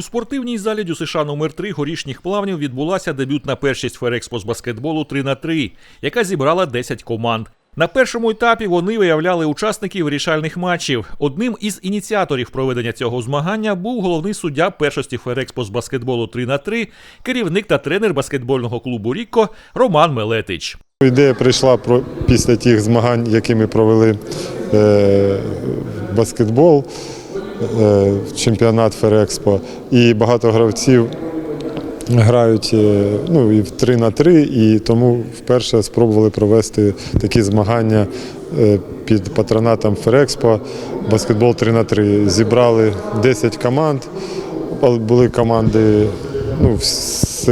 У спортивній залі ДЮСШ номер 3 горішніх плавнів відбулася дебютна першість Ферекспо з баскетболу 3 на 3 яка зібрала 10 команд. На першому етапі вони виявляли учасників вирішальних матчів. Одним із ініціаторів проведення цього змагання був головний суддя першості Ферекспо з баскетболу 3 на 3 керівник та тренер баскетбольного клубу Рікко Роман Мелетич. Ідея прийшла після тих змагань, які ми провели е, баскетбол, чемпіонат Ферекспо. І багато гравців грають е, ну, і в 3 на 3, і тому вперше спробували провести такі змагання е, під патронатом Ферекспо. Баскетбол 3 на 3. Зібрали 10 команд. Були команди ну, з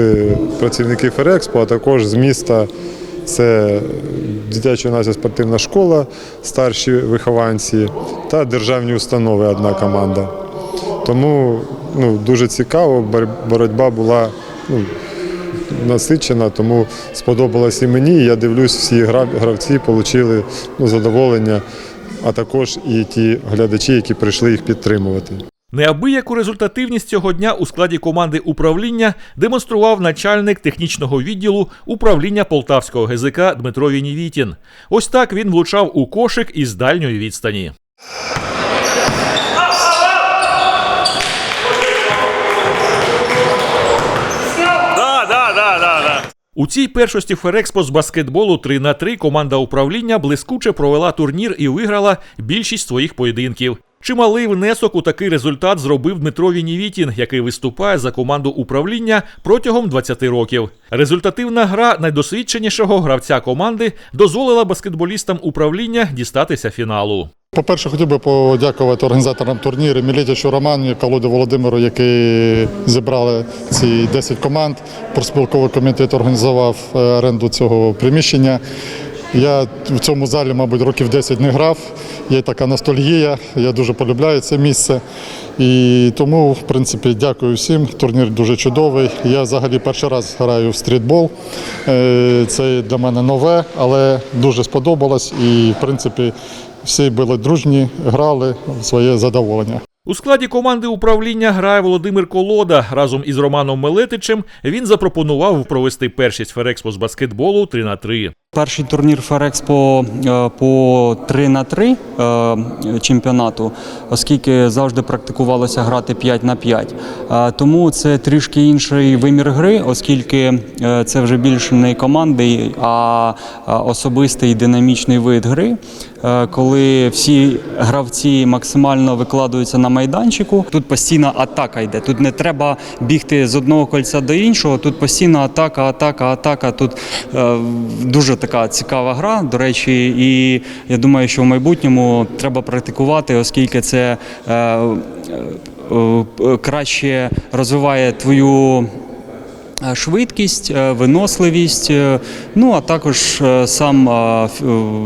працівників Ферекспо, а також з міста. Це дитяча юнацька спортивна школа, старші вихованці та державні установи одна команда. Тому ну, дуже цікаво, бор- боротьба була ну, насичена, тому сподобалось і мені. Я дивлюсь, всі гра- гравці отримали ну, задоволення, а також і ті глядачі, які прийшли їх підтримувати. Неабияку результативність цього дня у складі команди управління демонстрував начальник технічного відділу управління Полтавського ГЗК Дмитро Вінівітін. Ось так він влучав у кошик із дальньої відстані. У цій першості Ферекспо з баскетболу 3 на 3 команда управління блискуче провела турнір і виграла більшість своїх поєдинків. Чималий внесок у такий результат зробив Дмитро Вінівітін, який виступає за команду управління протягом 20 років. Результативна гра найдосвідченішого гравця команди дозволила баскетболістам управління дістатися фіналу. По-перше, хотів би подякувати організаторам турніру Мілітячу Романі, Колоді Володимиру, які зібрали ці 10 команд. Проспілковий комітет організував е, оренду цього приміщення. Я в цьому залі, мабуть, років 10 не грав. Є така ностальгія. Я дуже полюбляю це місце. І тому, в принципі, дякую всім. Турнір дуже чудовий. Я взагалі перший раз граю в стрітбол. Е, Це для мене нове, але дуже сподобалось. І, в принципі, всі були дружні, грали в своє задоволення. У складі команди управління грає Володимир Колода. Разом із Романом Мелетичем він запропонував провести першість Ферекспо з баскетболу 3 на 3 Перший турнір Ферекспо е, по 3 на 3 е, чемпіонату, оскільки завжди практикувалося грати 5 на 5. Е, Тому це трішки інший вимір гри, оскільки е, це вже більше не команди, а особистий динамічний вид гри, е, коли всі гравці максимально викладаються на майданчику. Тут постійна атака йде. Тут не треба бігти з одного кольця до іншого. Тут постійна атака, атака, атака. Тут е, дуже така цікава гра. До речі, і я думаю, що в майбутньому треба практикувати, оскільки це е, е, е, краще розвиває твою. е, Швидкість, е, виносливість, е, ну а також сам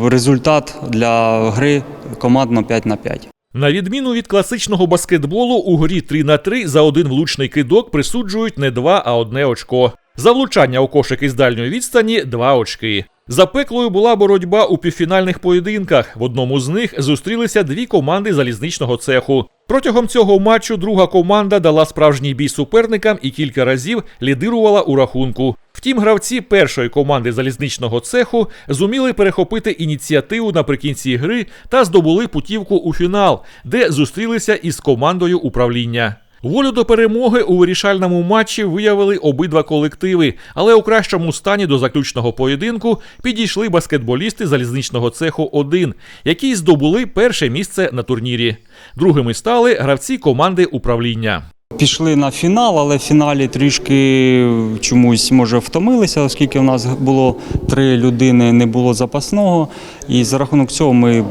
результат для гри командно 5 на 5. На відміну від класичного баскетболу, у грі 3 на 3 за один влучний кидок присуджують не два, а одне очко. За влучання у кошик із дальньої відстані два очки. Запеклою була боротьба у півфінальних поєдинках. В одному з них зустрілися дві команди залізничного цеху. Протягом цього матчу друга команда дала справжній бій суперникам і кілька разів лідирувала у рахунку. Втім, гравці першої команди залізничного цеху зуміли перехопити ініціативу наприкінці гри та здобули путівку у фінал, де зустрілися із командою управління. Волю до перемоги у вирішальному матчі виявили обидва колективи, але у кращому стані до заключного поєдинку підійшли баскетболісти залізничного цеху 1, які здобули перше місце на турнірі. Другими стали гравці команди управління. Пішли на фінал, але в фіналі трішки чомусь може втомилися, оскільки в нас було три людини, не було запасного. І за рахунок цього ми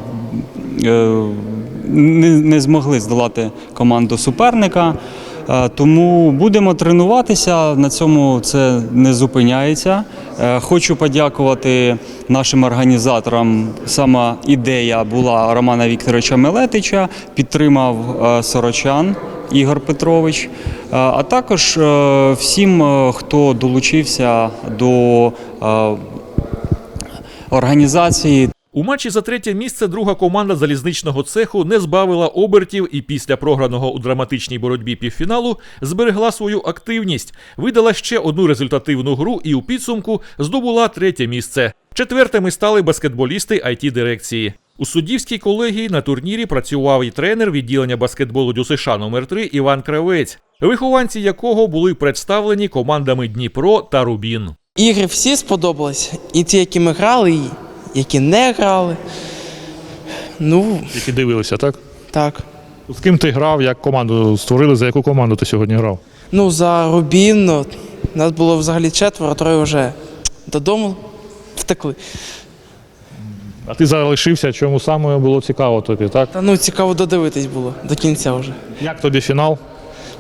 е, не, не змогли здолати команду суперника. Е, Тому будемо тренуватися. На цьому це не зупиняється. Е, Хочу подякувати нашим організаторам. Сама ідея була Романа Вікторовича Мелетича, підтримав е, Сорочан. Ігор Петрович, а також всім, хто долучився до організації. У матчі за третє місце друга команда залізничного цеху не збавила обертів і після програного у драматичній боротьбі півфіналу зберегла свою активність, видала ще одну результативну гру і у підсумку здобула третє місце. Четвертими стали баскетболісти it дирекції. У суддівській колегії на турнірі працював і тренер відділення баскетболу ДЮСШ номер 3 Іван Кравець, вихованці якого були представлені командами Дніпро та Рубін. Ігри всі сподобались. І ті, які ми грали, і які не грали. Ну, Які дивилися, так? так. З ким ти грав, як команду створили, за яку команду ти сьогодні грав? Ну, за Рубін ну, нас було взагалі четверо, троє вже додому втекли. А ти залишився, чому саме було цікаво тобі, так? Та ну цікаво додивитись було до кінця вже. Як тобі фінал?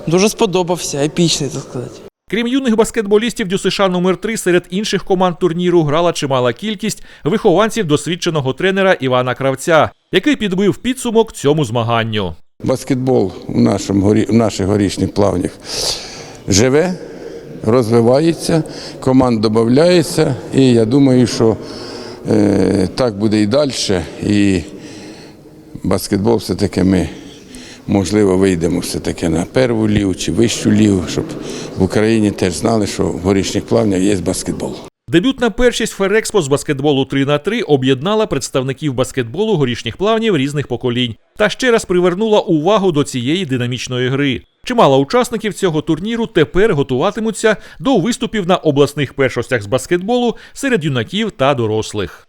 Дуже сподобався, епічний, так сказати. Крім юних баскетболістів ДЮСШ номер 3 серед інших команд турніру грала чимала кількість вихованців досвідченого тренера Івана Кравця, який підбив підсумок цьому змаганню. Баскетбол у, нашому, горі- у наших горішніх плавнях живе, розвивається, команд додається, і я думаю, що е, так буде і далі. І баскетбол все-таки ми, можливо, вийдемо все-таки на перву лігу чи вищу лігу, щоб в Україні теж знали, що в горішніх плавнях є баскетбол. Дебютна першість Ферекспо з баскетболу 3 на 3 об'єднала представників баскетболу горішніх плавнів різних поколінь та ще раз привернула увагу до цієї динамічної гри. Чимало учасників цього турніру тепер готуватимуться до виступів на обласних першостях з баскетболу серед юнаків та дорослих.